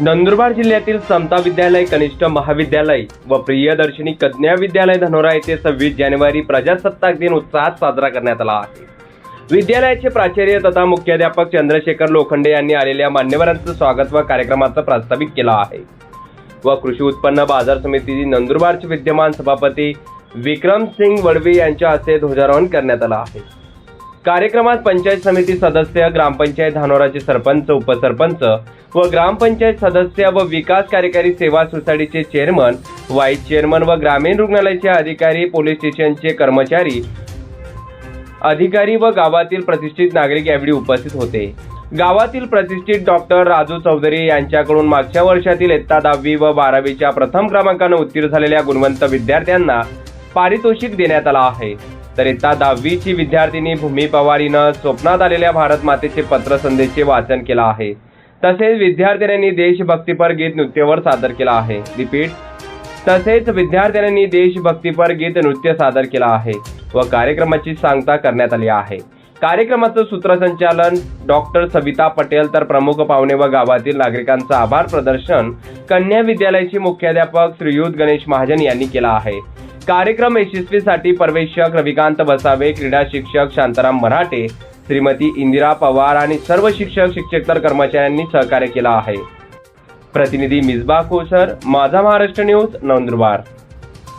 नंदुरबार जिल्ह्यातील समता विद्यालय कनिष्ठ महाविद्यालय व प्रियदर्शिनी कन्या विद्यालय धनोरा येथे सव्वीस जानेवारी प्रजासत्ताक दिन उत्साहात साजरा करण्यात आला आहे. विद्यालयाचे प्राचार्य तथा मुख्याध्यापक चंद्रशेखर लोखंडे यांनी आलेल्या मान्यवरांचं स्वागत व कार्यक्रमाचं प्रास्ताविक केलं आहे. व कृषी उत्पन्न बाजार समितीची नंदुरबारचे विद्यमान सभापती विक्रम सिंग वडवी यांच्या हस्ते ध्वजारोहण करण्यात आलं आहे. कार्यक्रमात पंचायत समिती सदस्य ग्रामपंचायत धानोराचे सरपंच उपसरपंच व ग्रामपंचायत सदस्य व विकास कार्यकारी सेवा सोसायटीचे चेअरमन व्हाईस चेअरमन व ग्रामीण रुग्णालयाचे अधिकारी पोलीस स्टेशनचे कर्मचारी अधिकारी व गावातील प्रतिष्ठित नागरिक यावेळी उपस्थित होते. गावातील प्रतिष्ठित डॉक्टर राजू चौधरी यांच्याकडून मागच्या वर्षातील इयत्ता दहावी व बारावीच्या प्रथम क्रमांकानं उत्तीर्ण झालेल्या गुणवंत विद्यार्थ्यांना पारितोषिक देण्यात आला आहे. तर इयत्ता दहावीची विद्यार्थिनी भूमी पवारीनं स्वप्नात आलेल्या भारत मातेचे पत्र संदेशचे वाचन केलं आहे. तसेच विद्यार्थ्यांनी देशभक्तीपर गीत नृत्यवर सादर केला आहे. रिपीट. तसेच विद्यार्थ्यांनी देशभक्तीपर गीत नृत्य सादर केलं आहे व कार्यक्रमाची सांगता करण्यात आली आहे. कार्यक्रमाचं सूत्रसंचालन डॉक्टर सविता पटेल तर प्रमुख पाहुणे व गावातील नागरिकांचं आभार प्रदर्शन कन्या विद्यालयाचे मुख्याध्यापक श्रीयुत गणेश महाजन यांनी केला आहे. कार्यक्रम यशस्वीसाठी पर्यवेक्षक रविकांत बसावे क्रीडा शिक्षक शांताराम मराठे श्रीमती इंदिरा पवार आणि सर्व शिक्षक शिक्षकेतर कर्मचाऱ्यांनी सहकार्य केलं आहे. प्रतिनिधी मिसबा कोसर माझा महाराष्ट्र न्यूज नंदुरबार.